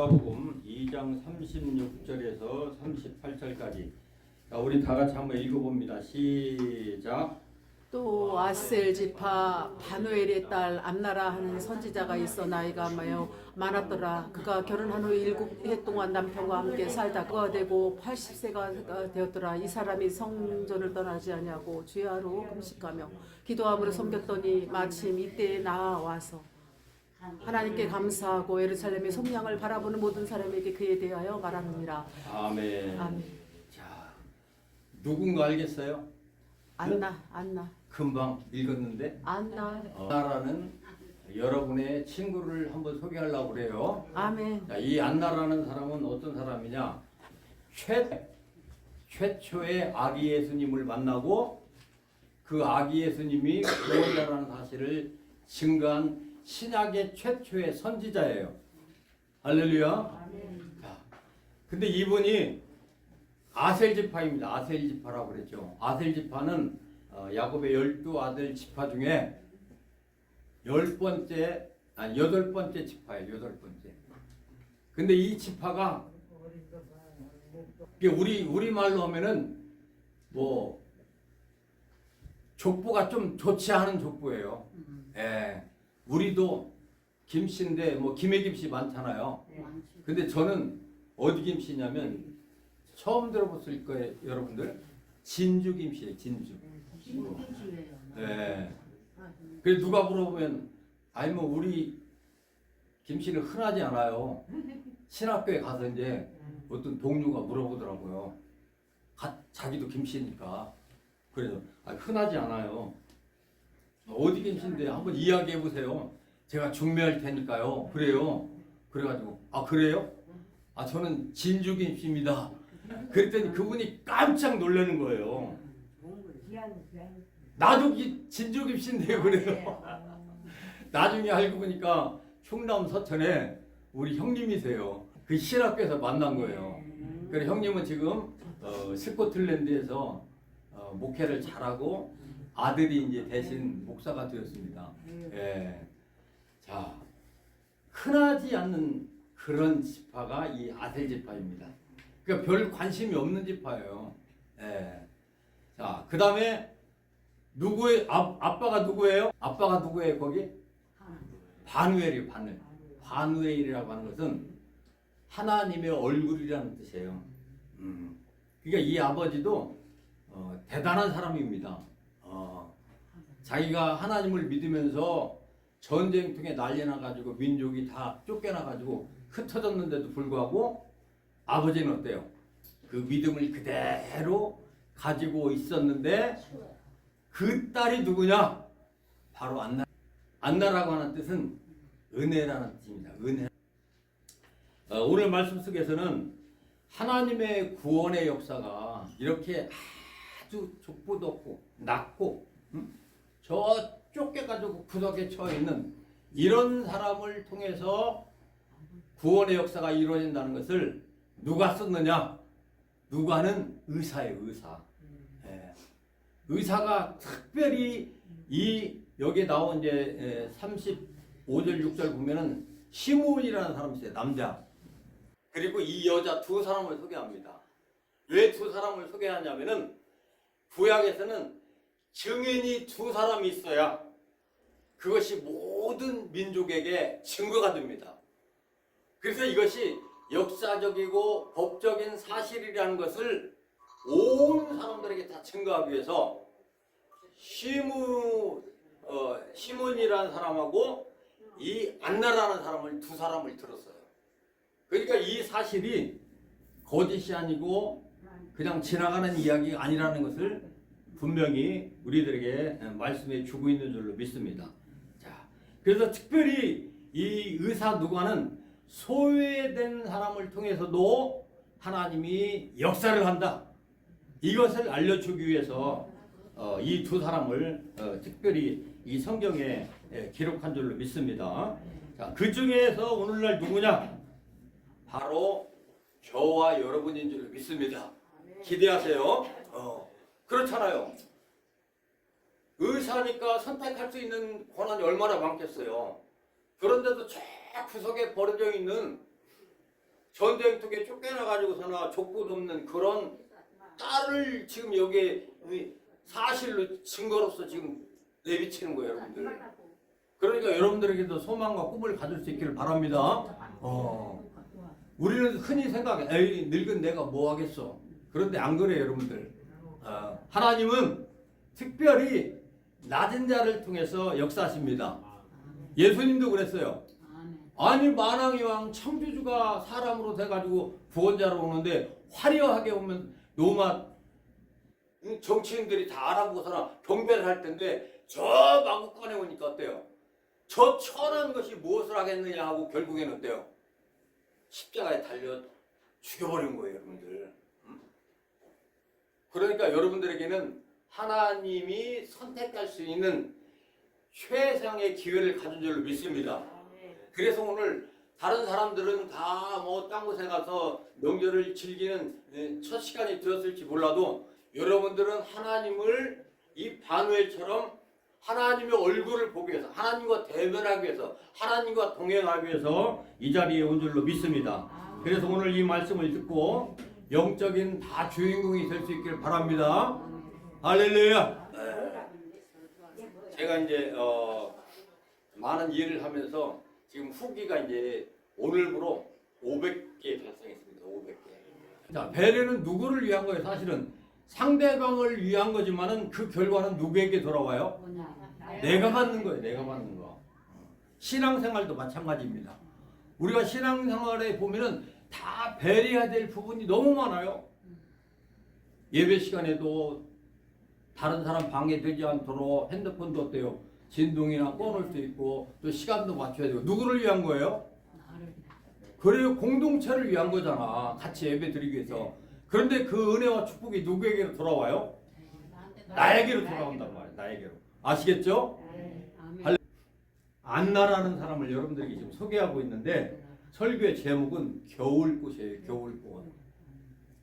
누가복음 2장 36절에서 38절까지 우리 다 같이 한번 읽어봅니다. 시작. 또 아셀 지파 바누엘의 딸 암나라 하는 선지자가 있어 나이가 매우 많았더라. 그가 결혼한 후 일곱 해 동안 남편과 함께 살다 그가 되고 80세가 되었더라. 이 사람이 성전을 떠나지 아니하고 주야로 금식하며 기도함으로 섬겼더니 마침 이때에 나와서 하나님께 감사하고 예루살렘의 속량을 바라보는 모든 사람에게 그에 대하여 말하느니라. 아멘. 아멘. 자, 누군가 알겠어요? 안나 안나 금방 읽었는데 안나 어, 나라는 여러분의 친구를 한번 소개하려고 그래요. 아멘. 자, 이 안나라는 사람은 어떤 사람이냐? 최 최초의 아기 예수님을 만나고 그 아기 예수님이 구원자라는 사실을 증거한 신약의 최초의 선지자예요. 할렐루야. 자, 근데 이분이 아셀 지파입니다. 아셀 지파라고 그랬죠. 아셀 지파는 어, 야곱의 열두 아들 지파 중에 열 번째 아니 여덟 번째 지파예요. 여덟 번째. 근데 이 지파가 우리 우리 말로 하면은 뭐 족보가 좀 좋지 않은 족보예요. 예. 우리도 김씨인데 뭐 김해 김씨 많잖아요. 근데 저는 어디 김씨냐면 처음 들어봤을 거예요, 여러분들. 진주 김씨예요, 진주. 예. 그래서 누가 물어보면 아니 뭐 우리 김씨는 흔하지 않아요. 신학교에 가서 이제 어떤 동료가 물어보더라고요. 가, 자기도 김씨니까. 그래서 아, 흔하지 않아요. 어디 김씨인데 한번 이야기해 보세요. 제가 중매할 테니까요. 그래요. 그래가지고 아 그래요? 아 저는 진주 김씨입니다. 그랬더니 그분이 깜짝 놀라는 거예요. 나도 기- 진주 김씨인데요. 그래요. 나중에 알고 보니까 충남 서천에 우리 형님이세요. 그 신학교에서 만난 거예요. 그래 형님은 지금 어, 스코틀랜드에서 어, 목회를 잘하고 아들이 이제 대신 목사가 되었습니다. 예. 자, 흔하지 않는 그런 지파가 이 아셀 지파입니다. 그러니까 별 관심이 없는 지파예요. 예. 자, 그 다음에 누구의 아, 아빠가 누구예요? 아빠가 누구예요? 거기 바누엘이요, 바누엘. 바누엘이라고 하는 것은 하나님의 얼굴이라는 뜻이에요. 음. 그러니까 이 아버지도 어, 대단한 사람입니다. 어, 자기가 하나님을 믿으면서 전쟁통에 난리 나가지고 민족이 다 쫓겨나가지고 흩어졌는데도 불구하고 아버지는 어때요? 그 믿음을 그대로 가지고 있었는데 그 딸이 누구냐? 바로 안나. 안나라고 하는 뜻은 은혜라는 뜻입니다. 은혜. 어, 오늘 말씀 속에서는 하나님의 구원의 역사가 이렇게 아주 족보도 없고 낮고 음? 저 쫓겨 가지고 구석에 처해 있는 이런 사람을 통해서 구원의 역사가 이루어진다는 것을 누가 썼느냐? 누가는 의사예요, 의사. 예. 의사가 특별히 이 여기 나온 이제 35절 6절 보면은 시몬이라는 사람이 있어요, 남자. 그리고 이 여자 두 사람을 소개합니다. 왜 두 사람을 소개하냐면은 구약에서는 증인이 두 사람이 있어야 그것이 모든 민족에게 증거가 됩니다. 그래서 이것이 역사적이고 법적인 사실이라는 것을 온 사람들에게 다 증거하기 위해서 시무 어, 시몬이라는 사람하고 이 안나라는 사람을 두 사람을 들었어요. 그러니까 이 사실이 거짓이 아니고 그냥 지나가는 이야기가 아니라는 것을 분명히 우리들에게 말씀해 주고 있는 줄로 믿습니다. 자, 그래서 특별히 이 의사 누가는 소외된 사람을 통해서도 하나님이 역사를 한다. 이것을 알려주기 위해서 어, 이두 사람을 어, 특별히 이 성경에 예, 기록한 줄로 믿습니다. 자, 그 중에서 오늘날 누구냐? 바로 저와 여러분인 줄 믿습니다. 기대하세요. 어, 그렇잖아요. 의사니까 선택할 수 있는 권한이 얼마나 많겠어요. 그런데도 저 구석에 버려져 있는 전쟁통에 쫓겨나가지고서나 족보도 없는 그런 딸을 지금 여기에 이 사실로 증거로서 지금 내비치는 거예요, 여러분들. 그러니까 여러분들에게도 소망과 꿈을 가질 수 있기를 바랍니다. 어. 우리는 흔히 생각해, 에이, 늙은 내가 뭐 하겠어. 그런데 안 그래요, 여러분들. 어, 하나님은 특별히 낮은 자를 통해서 역사하십니다. 예수님도 그랬어요. 아니 만왕의 왕 청주주가 사람으로 돼가지고 구원자로 오는데 화려하게 오면 노마 음, 정치인들이 다 알아보고서나 경배를 할 텐데 저 마구간에 오니까 어때요? 저 천한 것이 무엇을 하겠느냐 하고 결국에는 어때요? 십자가에 달려 죽여버린 거예요 여러분들 음? 그러니까 여러분들에게는 하나님이 선택할 수 있는 최상의 기회를 가진 줄로 믿습니다 그래서 오늘 다른 사람들은 다 뭐 딴 곳에 가서 명절을 즐기는 예, 첫 시간이 되었을지 몰라도 여러분들은 하나님을 이 바누엘처럼 하나님의 얼굴을 보기 위해서 하나님과 대면하기 위해서 하나님과 동행하기 위해서 이 자리에 온 줄로 믿습니다. 그래서 오늘 이 말씀을 듣고 영적인 다 주인공이 될 수 있기를 바랍니다. 할렐루야. 제가 이제 어, 많은 일을 하면서 지금 후기가 이제 오늘부로 500개 달성했습니다. 500개. 자, 배려는 누구를 위한 거예요? 사실은 상대방을 위한 거지만은 그 결과는 누구에게 돌아와요? 내가 받는 거예요. 내가 받는 거. 신앙생활도 마찬가지입니다. 우리가 신앙생활에 보면은 다 배려해야 될 부분이 너무 많아요. 예배 시간에도 다른 사람 방해되지 않도록 핸드폰도 어때요? 진동이나 꺼놓을 수 있고 또 시간도 맞춰야 되고 누구를 위한 거예요? 그래요 공동체를 위한 거잖아 같이 예배 드리기 위해서 그런데 그 은혜와 축복이 누구에게로 돌아와요? 나에게로 돌아온단 말이에요 나에게로 아시겠죠? 안나라는 사람을 여러분들에게 지금 소개하고 있는데 설교의 제목은 겨울꽃이에요 겨울꽃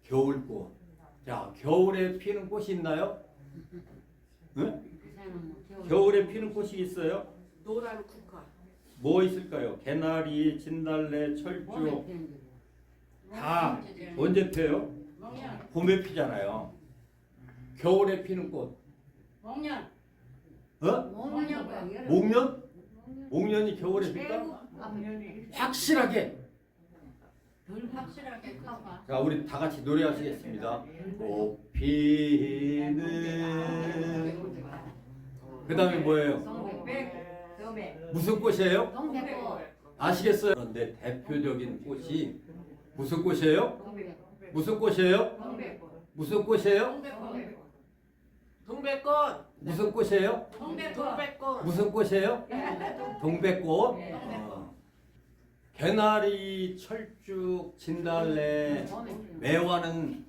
겨울꽃 자 겨울에 피는 꽃이 있나요? 응? 겨울에 피는 꽃이 있어요? 노란 국화. 뭐 있을까요? 개나리, 진달래, 철쭉 다 언제 펴요? 봄에 피잖아요. 겨울에 피는 꽃. 목련 어? 목련 목련? 목련이 겨울에 필까? 확실하게. 덜 확실하게 커봐 자, 우리 다 같이 노래하시겠습니다. 꽃 피는. 그 다음에 뭐예요? 동백 동백 무슨 꽃이에요? 동백꽃 아시겠어요? 그런데 대표적인 꽃이 무슨 꽃이에요? 동백 무슨 꽃이에요? 동백꽃 무슨 꽃이에요? 동백꽃 동백꽃. 무슨 꽃이에요? 동백꽃. 무슨 꽃이에요? 동백꽃. 어. 개나리, 철쭉, 진달래, 매화는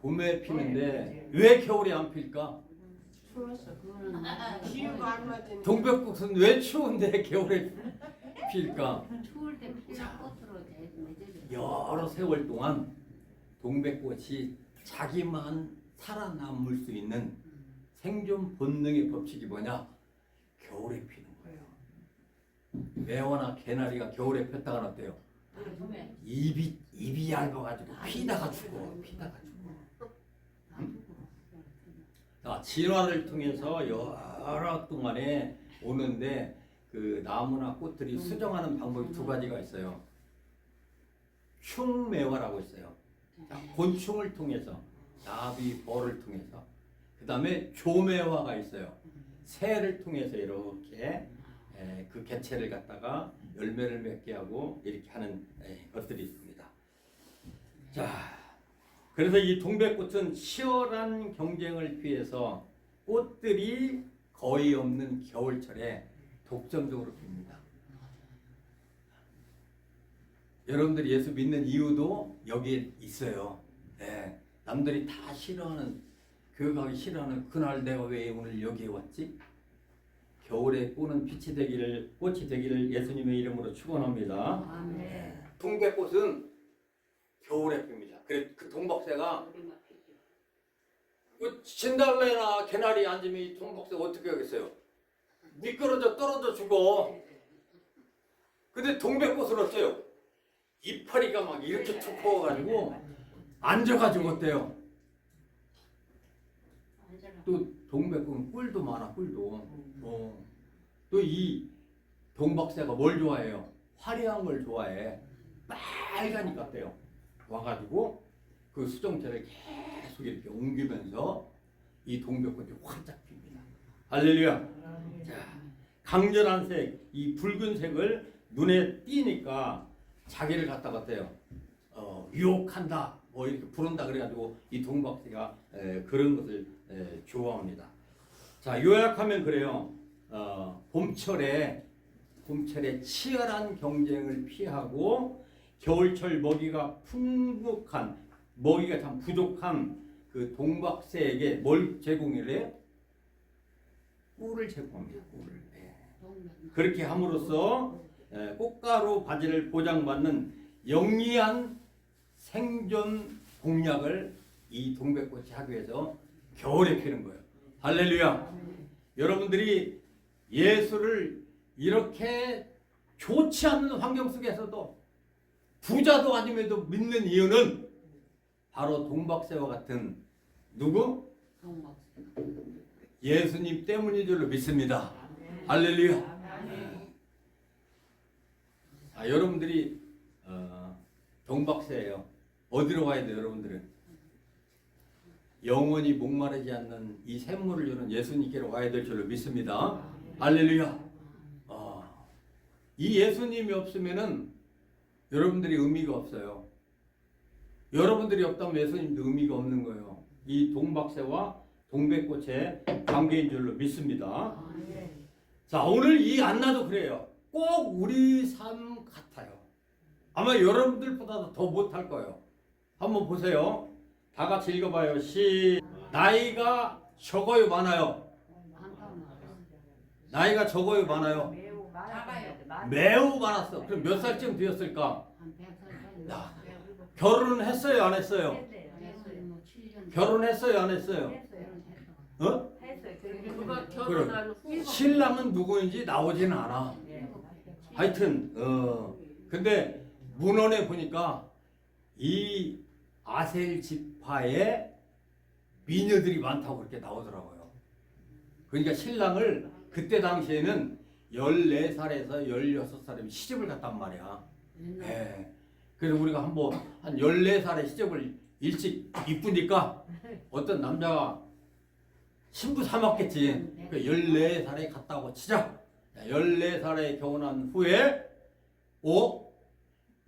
봄에 피는데 왜 겨울에 안 필까? 추웠어 그거는 기후가 안 맞으니. 동백꽃은 왜 추운데 겨울에 필까? 추울 때 피는 꽃으로 맺어져 여러 세월 동안 동백꽃이 자기만 살아남을 수 있는 생존 본능의 법칙이 뭐냐? 겨울에 피는 거예요. 매화나 개나리가 겨울에 폈다가 어때요? 입이 입이 얇아가지고 피다가 죽어, 피다가 죽어. 자, 진화를 통해서 여러 동안에 오는데 그 나무나 꽃들이 수정하는 방법이 두 가지가 있어요. 흉매화라고 있어요. 자, 곤충을 통해서 나비, 벌을 통해서 그 다음에 조매화가 있어요. 새를 통해서 이렇게 에, 그 개체를 갖다가 열매를 맺게 하고 이렇게 하는 에, 것들이 있습니다. 자, 그래서 이 동백꽃은 치열한 경쟁을 피해서 꽃들이 거의 없는 겨울철에 독점적으로 핍니다. 여러분들이 예수 믿는 이유도 여기에 있어요. 네, 남들이 다 싫어하는 교회 가기 싫어하는 그날 내가 왜 오늘 여기에 왔지? 겨울에 꾸는 빛이 되기를 꽃이 되기를 예수님의 이름으로 축원합니다. 아멘 동백꽃은 겨울에 핍니다. 그래 그 동박새가 그 진달래나 개나리 앉으면 이 동박새 어떻게 하겠어요? 미끄러져 떨어져 죽어. 근데 동백꽃은 어때요? 이파리가 막 이렇게 툭 퍼가지고 앉아가지고 어때요? 또 동백은 꿀도 많아 꿀도. 어. 또이 동박새가 뭘 좋아해요? 화려한 걸 좋아해. 빨가니까 어때요? 와가지고 그 수정체를 계속 이렇게 옮기면서 이 동백꽃이 활짝 핍니다. 할렐루야. 자, 강렬한 색, 이 붉은 색을 눈에 띄니까 자기를 갖다가 어때요? 어, 유혹한다, 뭐 이렇게 부른다 그래가지고 이 동박새가 에, 그런 것을 에, 좋아합니다. 자, 요약하면 그래요. 어, 봄철에 봄철에 치열한 경쟁을 피하고 겨울철 먹이가 풍족한 먹이가 참 부족한 그 동박새에게 뭘 제공을 해? 꿀을 제공합니다. 꿀을. 예. 그렇게 함으로써 예, 꽃가루 바지를 보장받는 영리한 생존 공략을 이 동백꽃이 하기 위해서 겨울에 피는 거예요. 할렐루야. 여러분들이 예수를 이렇게 좋지 않은 환경 속에서도 부자도 아님에도 믿는 이유는 바로 동박새와 같은 누구? 예수님 때문인 줄로 믿습니다. 할렐루야. 아, 여러분들이 어, 동박새예요. 어디로 가야 돼요, 여러분들은? 영원히 목마르지 않는 이 샘물을 주는 예수님께로 가야 될 줄로 믿습니다. 할렐루야. 아, 이 예수님이 없으면은 여러분들이 의미가 없어요. 여러분들이 없다면 예수님도 의미가 없는 거예요. 이 동박새와 동백꽃의 관계인 줄로 믿습니다. 자, 오늘 이 안나도 그래요. 꼭 우리 삶 같아요. 아마 여러분들보다도 더 못할 거예요. 한번 보세요. 다 같이 읽어봐요. 시 나이가 적어요, 많아요. 나이가 적어요, 많아요. 매우 많았어. 그럼 몇 살쯤 되었을까? 야, 결혼은 했어요, 안 했어요? 했어요. 결혼했어요, 안 했어요? 어? 후 신랑은 누구인지 나오지는 않아. 예. 하여튼 어 근데 문헌에 보니까 이 아셀 지 파에 미녀들이 많다고 그렇게 나오더라고요. 그러니까 신랑을 그때 당시에는 14살에서 16살이면 시집을 갔단 말이야. 예. 그래서 우리가 한번 한 14살에 시집을 일찍 이쁘니까 어떤 남자가 신부 삼았겠지. 그 14살에 갔다고 치자. 14살에 결혼한 후에 오?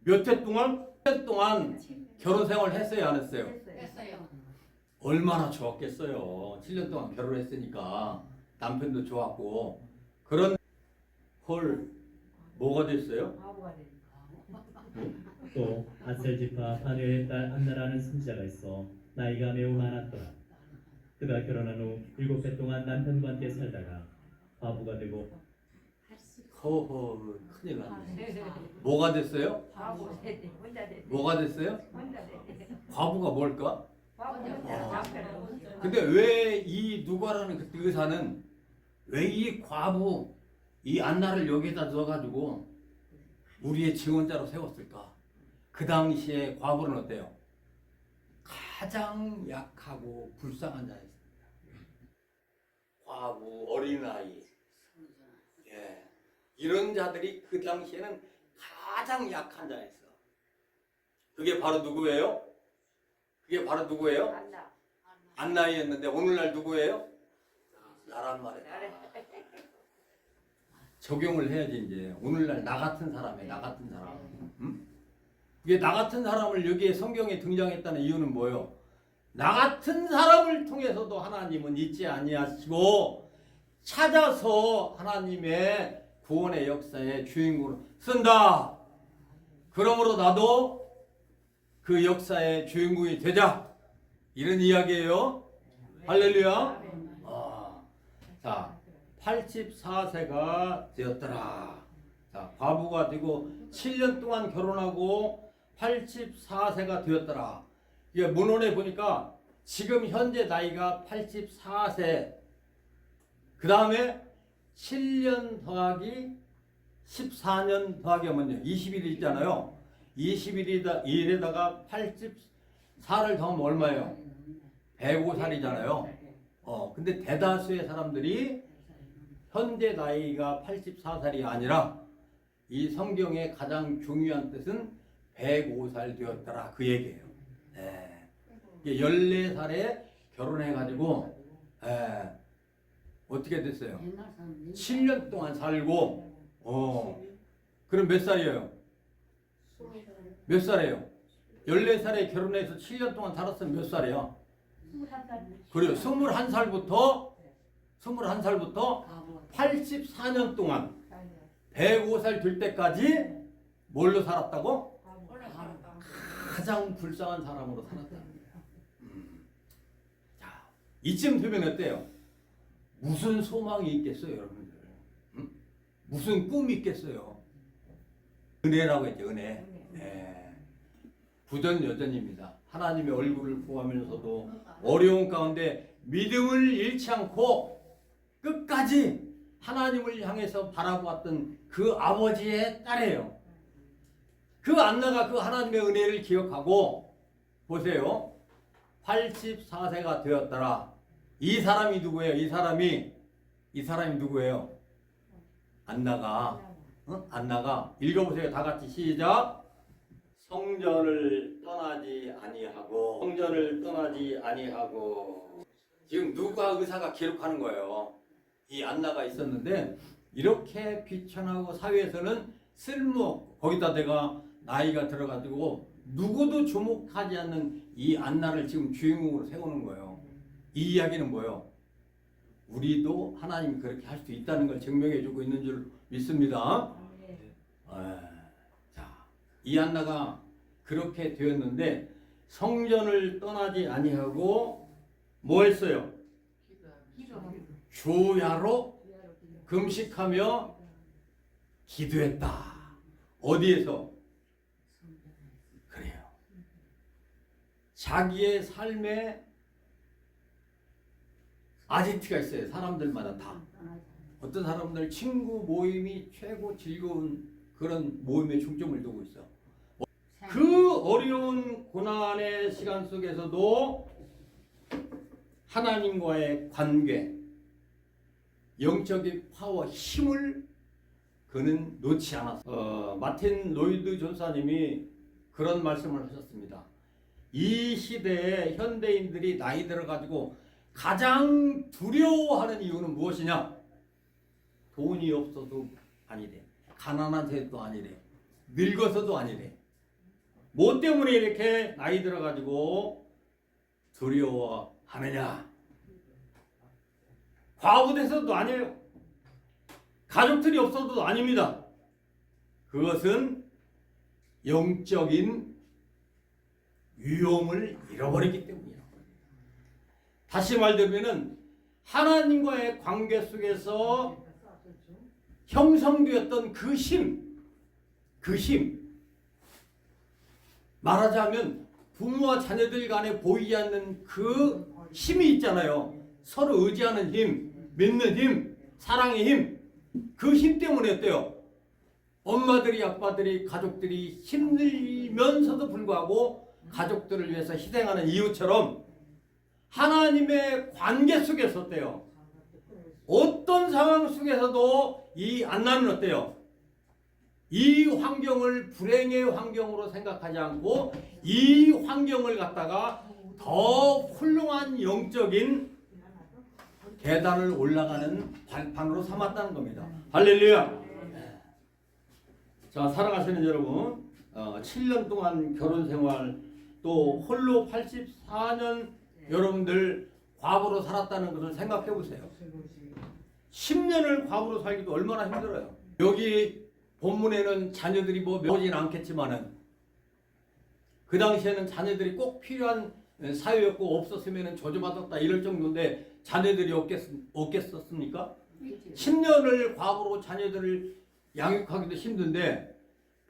몇 해 동안? 몇 해 동안 결혼 생활 했어요, 안 했어요? 했어요. 얼마나 좋았겠어요. 7년 동안 결혼했으니까 남편도 좋았고 그런 헐 뭐가 됐어요? 바보가 되니까. 또 아셀지파 바누의 딸 안나라는 선지자가 있어 나이가 매우 많았더라. 그가 결혼한 후 일곱 해 동안 남편과 함께 살다가 과부가 되고 허허 큰일 났네. 뭐가 됐어요? 바보 혼자 뭐가 됐어요? 혼자. 과부가 뭘까? 없어. 근데 왜 이 누가라는 그 의사는 왜 이 과부 이 안나를 여기다 넣어가지고 우리의 증언자로 세웠을까? 그 당시에 과부는 어때요? 가장 약하고 불쌍한 자였습니다. 과부, 어린아이, 예. 이런 자들이 그 당시에는 가장 약한 자였어. 그게 바로 누구예요? 그게 바로 누구예요? 안나. 안나이였는데 오늘날 누구예요? 나란 말이야. 적용을 해야지 이제 오늘날 나 같은 사람이 나 같은 사람. 응? 이게 나 같은 사람을 여기에 성경에 등장했다는 이유는 뭐예요? 나 같은 사람을 통해서도 하나님은 잊지 아니하시고 찾아서 하나님의 구원의 역사의 주인공으로 쓴다. 그러므로 나도 그 역사의 주인공이 되자. 이런 이야기예요. 할렐루야. 아, 자, 84세가 되었더라. 자, 과부가 되고 7년 동안 결혼하고 84세가 되었더라. 이게 문헌에 보니까 지금 현재 나이가 84세. 그 다음에 7년 더하기 14년 더하기 하면요. 21일 있잖아요. 21이다 1에다가 84를 더하면 얼마예요? 105살이잖아요. 어, 근데 대다수의 사람들이 현재 나이가 84살이 아니라 이 성경의 가장 중요한 뜻은 105살 되었더라 그 얘기예요. 네. 14살에 결혼해가지고 예, 어떻게 됐어요? 옛날 사람들이 7년 동안 살고 어 그럼 몇 살이에요? 몇 살이에요? 14살에 결혼해서 7년 동안 살았으면 몇 살이야? 그래요. 21살부터 21살부터 가보가 84년 동안 105살 될 때까지 뭘로 살았다고? 가장 불쌍한 사람으로 살았다. 음. 자, 이쯤 되면 어때요? 무슨 소망이 있겠어요, 여러분들? 음? 무슨 꿈이 있겠어요? 은혜라고 했죠, 은혜. 네. 부전 여전입니다. 하나님의 얼굴을 구하면서도 어려운 가운데 믿음을 잃지 않고 끝까지 하나님을 향해서 바라보았던 그 아버지의 딸이에요. 그 안나가 그 하나님의 은혜를 기억하고 보세요. 84세가 되었더라. 이 사람이 누구예요? 이 사람이 이 사람이 누구예요? 안나가 어? 안나가 읽어보세요. 다 같이 시작. 성전을 떠나지 아니하고 성전을 떠나지 아니하고 지금 누가 의사가 기록하는 거예요. 이 안나가 있었는데 이렇게 비천하고 사회에서는 쓸모없고 거기다 내가 나이가 들어가지고 누구도 주목하지 않는 이 안나를 지금 주인공으로 세우는 거예요. 이 이야기는 뭐예요? 우리도 하나님이 그렇게 할 수 있다는 걸 증명해 주고 있는 줄 믿습니다. 에, 자, 이 안나가 그렇게 되었는데 성전을 떠나지 아니하고 뭐 했어요? 주야로 금식하며 기도했다. 어디에서? 그래요. 자기의 삶에 아지트가 있어요. 사람들마다 다. 어떤 사람들 친구 모임이 최고 즐거운 그런 모임에 중점을 두고 있어. 그 어려운 고난의 시간 속에서도 하나님과의 관계, 영적인 파워, 힘을 그는 놓지 않았어. 어, 마틴 로이드 전사님이 그런 말씀을 하셨습니다. 이 시대에 현대인들이 나이 들어가지고 가장 두려워하는 이유는 무엇이냐? 돈이 없어도 아니래. 가난한 세도 아니래. 늙어서도 아니래. 뭐 때문에 이렇게 나이 들어가지고 두려워하느냐? 과부돼서도 아니에요. 가족들이 없어도 아닙니다. 그것은 영적인 유용을 잃어버리기 때문이에요. 다시 말하면은 하나님과의 관계 속에서 형성되었던 그 힘, 그 힘. 말하자면 부모와 자녀들 간에 보이지 않는 그 힘이 있잖아요. 서로 의지하는 힘, 믿는 힘, 사랑의 힘. 그 힘 때문에 어때요? 엄마들이, 아빠들이, 가족들이 힘들면서도 불구하고 가족들을 위해서 희생하는 이유처럼 하나님의 관계 속에서 어때요? 어떤 상황 속에서도 이 안나는 어때요? 이 환경을 불행의 환경으로 생각하지 않고 이 환경을 갖다가 더 훌륭한 영적인 계단을 올라가는 발판으로 삼았다는 겁니다. 할렐루야. 자, 사랑하시는 여러분, 어, 7년 동안 결혼 생활 또 홀로 84년 여러분들 과부로 살았다는 것을 생각해 보세요. 10년을 과부로 살기도 얼마나 힘들어요. 여기 본문에는 자녀들이 뭐 나오진 않겠지만은 그 당시에는 자녀들이 꼭 필요한 사회였고 없었으면 저주받았다 이럴 정도인데 자녀들이 없겠, 없겠었습니까? 10년을 과부로 자녀들을 양육하기도 힘든데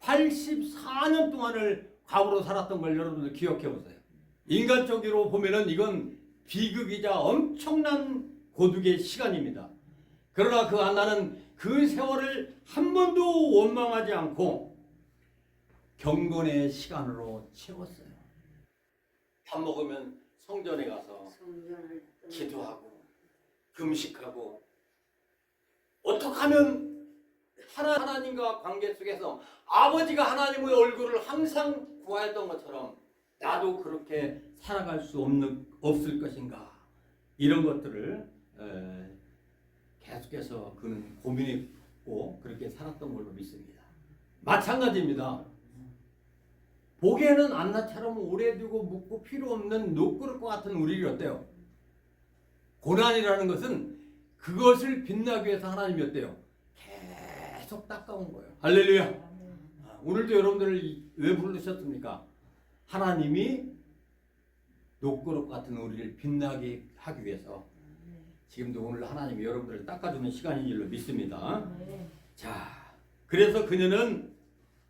84년 동안을 과부로 살았던 걸 여러분들 기억해 보세요. 인간적으로 보면은 이건 비극이자 엄청난 고독의 시간입니다. 그러나 그 안나는 그 세월을 한 번도 원망하지 않고 경건의 시간으로 채웠어요. 밥 먹으면 성전에 가서 기도하고 금식하고 어떻게 하면 하나, 하나님과 관계 속에서 아버지가 하나님의 얼굴을 항상 구하였던 것처럼 나도 그렇게 살아갈 수 없는, 없을 것인가 이런 것들을 에, 계속해서 그는 고민했고 그렇게 살았던 걸로 믿습니다. 마찬가지입니다. 보기에는 안나처럼 오래되고 묵고 필요 없는 노그릇과 같은 우리를 어때요? 고난이라는 것은 그것을 빛나기 위해서 하나님이 어때요? 계속 닦아온 거예요. 할렐루야. 아, 오늘도 여러분들을 이- 왜 부르셨습니까? 하나님이 녹그릇 같은 우리를 빛나게 하기 위해서 지금도 오늘 하나님이 여러분들을 닦아주는 시간인 줄로 믿습니다. 자, 그래서 그녀는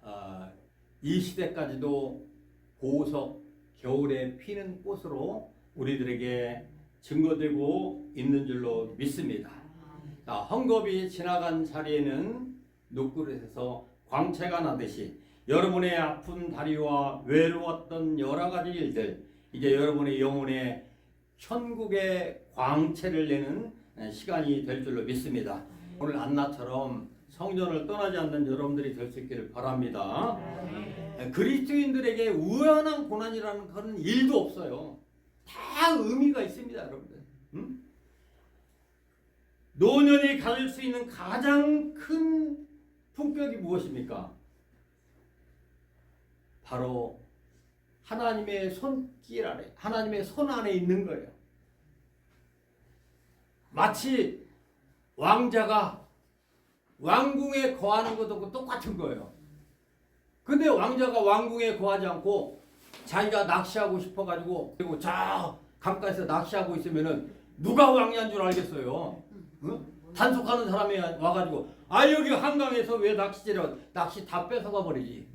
아, 이 시대까지도 보석 겨울에 피는 꽃으로 우리들에게 증거되고 있는 줄로 믿습니다. 자, 헝겊이 지나간 자리에는 녹그릇에서 광채가 나듯이 여러분의 아픈 다리와 외로웠던 여러 가지 일들 이제 여러분의 영혼에 천국의 광채를 내는 시간이 될 줄로 믿습니다. 오늘 안나처럼 성전을 떠나지 않는 여러분들이 될 수 있기를 바랍니다. 그리스도인들에게 우연한 고난이라는 그런 일도 없어요. 다 의미가 있습니다, 여러분들. 음? 노년이 가질 수 있는 가장 큰 품격이 무엇입니까? 바로 하나님의 손길 아래, 하나님의 손 안에 있는 거예요. 마치 왕자가 왕궁에 거하는 것도 똑같은 거예요. 근데 왕자가 왕궁에 거하지 않고 자기가 낚시하고 싶어가지고 그리고 저 강가에서 낚시하고 있으면은 누가 왕자인 줄 알겠어요. 응? 단속하는 사람이 와가지고 아 여기 한강에서 왜 낚시질해? 낚시 다 뺏어가 버리지.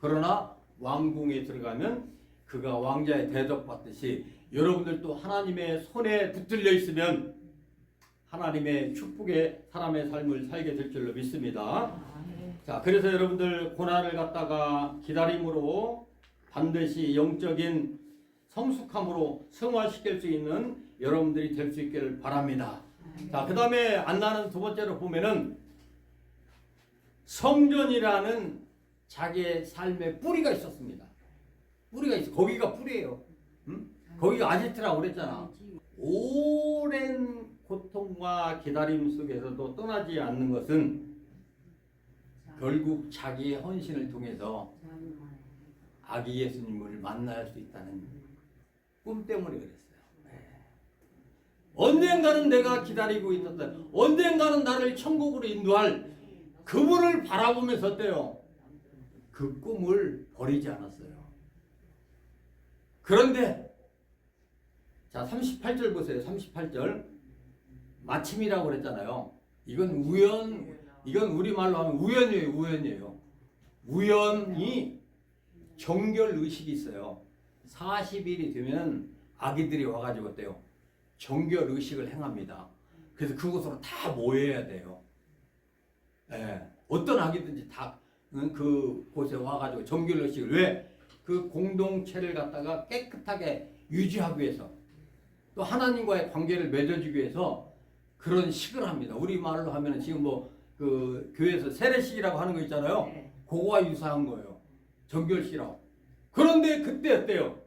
그러나 왕궁에 들어가면 그가 왕자의 대접받듯이 여러분들도 하나님의 손에 붙들려 있으면 하나님의 축복의 사람의 삶을 살게 될 줄로 믿습니다. 자, 그래서 여러분들 고난을 갖다가 기다림으로 반드시 영적인 성숙함으로 승화시킬 수 있는 여러분들이 될 수 있기를 바랍니다. 자, 그 다음에 안나는 두 번째로 보면은 성전이라는 자기의 삶의 뿌리가 있었습니다. 뿌리가 있어. 거기가 뿌리예요. 응? 거기가 아지트라고 그랬잖아. 오랜 고통과 기다림 속에서도 떠나지 않는 것은 결국 자기의 헌신을 통해서 아기 예수님을 만날 수 있다는 꿈 때문에 그랬어요. 네. 언젠가는 내가 기다리고 있었다. 언젠가는 나를 천국으로 인도할 그분을 바라보면서 어때요? 그 꿈을 버리지 않았어요. 그런데 자 38절 보세요. 38절 마침이라고 그랬잖아요. 이건 우연 이건 우리말로 하면 우연이에요. 우연이에요. 우연히 정결 의식이 있어요. 40일이 되면 아기들이 와가지고 어때요? 정결 의식을 행합니다. 그래서 그곳으로 다 모여야 돼요. 예, 어떤 아기든지 다 그 곳에 와가지고 정결 의식을 왜? 그 공동체를 갖다가 깨끗하게 유지하기 위해서 또 하나님과의 관계를 맺어주기 위해서 그런 식을 합니다. 우리 말로 하면 지금 뭐 그 교회에서 세례식이라고 하는 거 있잖아요. 그거와 유사한 거예요. 정결식이라고. 그런데 그때 어때요?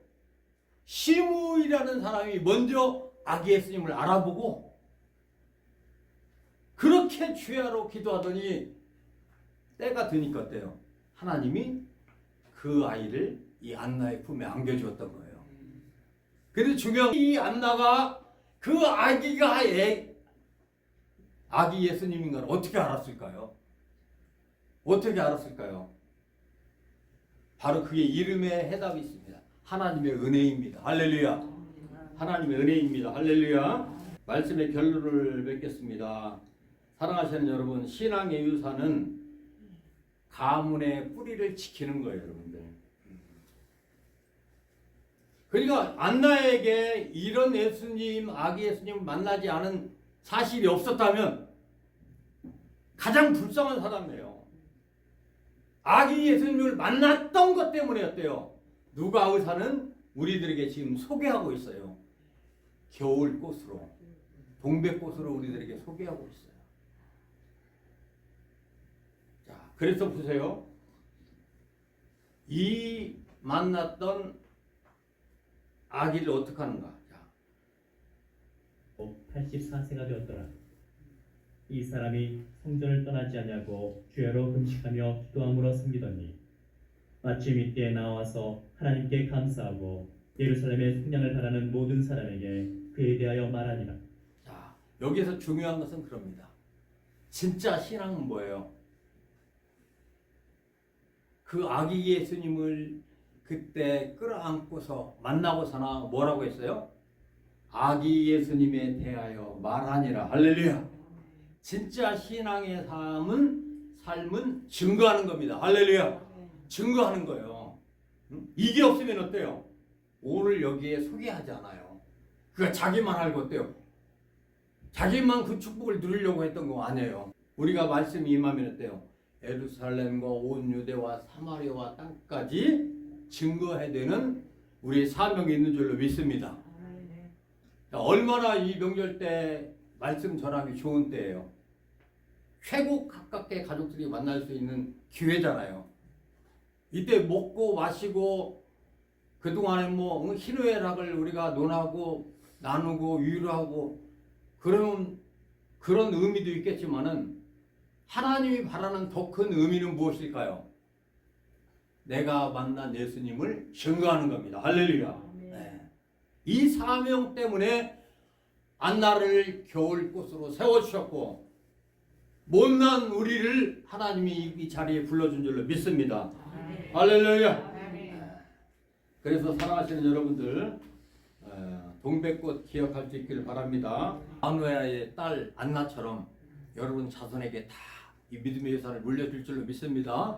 시므이라는 사람이 먼저 아기 예수님을 알아보고 그렇게 주야로 기도하더니 때가 드니까 어때요? 하나님이 그 아이를 이 안나의 품에 안겨주었던 거예요. 근데 중요한 이 안나가 그 아기가 애, 아기 예수님인 걸 어떻게 알았을까요? 어떻게 알았을까요? 바로 그게 이름에 해답이 있습니다. 하나님의 은혜입니다. 할렐루야. 하나님의 은혜입니다. 할렐루야. 말씀의 결론을 맺겠습니다. 사랑하시는 여러분, 신앙의 유산은 가문의 뿌리를 지키는 거예요, 여러분들. 그러니까 안나에게 이런 예수님, 아기 예수님을 만나지 않은 사실이 없었다면 가장 불쌍한 사람이에요. 아기 예수님을 만났던 것 때문이었대요. 누가 의사는 우리들에게 지금 소개하고 있어요. 겨울꽃으로, 동백꽃으로 우리들에게 소개하고 있어요. 자, 그래서 보세요. 이 만났던 아기를 어떻게 하는가? 자, 84세가 되었더라. 이 사람이 성전을 떠나지 아니하고 주야로 금식하며 기도함으로 섬기더니 마침 이때에 나와서 하나님께 감사하고 예루살렘의 속량을 바라는 모든 사람에게 그에 대하여 말하니라. 자, 여기서 중요한 것은 그럽니다. 진짜 신앙은 뭐예요? 그 아기 예수님을 그때 끌어안고서 만나고서나 뭐라고 했어요? 아기 예수님에 대하여 말하니라. 할렐루야. 진짜 신앙의 삶은 삶은 증거하는 겁니다. 할렐루야. 증거하는 거예요. 응? 이게 없으면 어때요? 오늘 여기에 소개하지 않아요. 그가 자기만 알고 어때요? 자기만 그 축복을 누리려고 했던 거 아니에요. 우리가 말씀이 임하면 어때요? 예루살렘과 온 유대와 사마리아와 땅까지 증거해야 되는 우리의 사명이 있는 줄로 믿습니다. 자, 얼마나 이 명절 때 말씀 전하기 좋은 때예요. 최고 가깝게 가족들이 만날 수 있는 기회잖아요. 이때 먹고 마시고 그동안에 뭐 희노애락을 우리가 논하고 나누고 위로하고 그런 그런 의미도 있겠지만은 하나님이 바라는 더 큰 의미는 무엇일까요? 내가 만난 예수님을 증거하는 겁니다. 할렐루야. 네. 이 사명 때문에 안나를 겨울꽃으로 세워주셨고 못난 우리를 하나님이 이 자리에 불러준 줄로 믿습니다. 할렐루야. 네. 그래서 사랑하시는 여러분들 어, 동백꽃 기억할 수 있기를 바랍니다. 아누야의 딸 안나처럼 여러분 자손에게 다 이 믿음의 예산을 물려줄 줄로 믿습니다.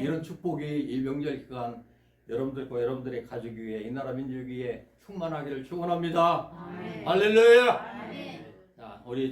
이런 축복이 이 명절 기간 여러분들과 여러분들의 가족 위에 이 나라 민족 위에 충만하기를 축원합니다. 할렐루야. 자, 우리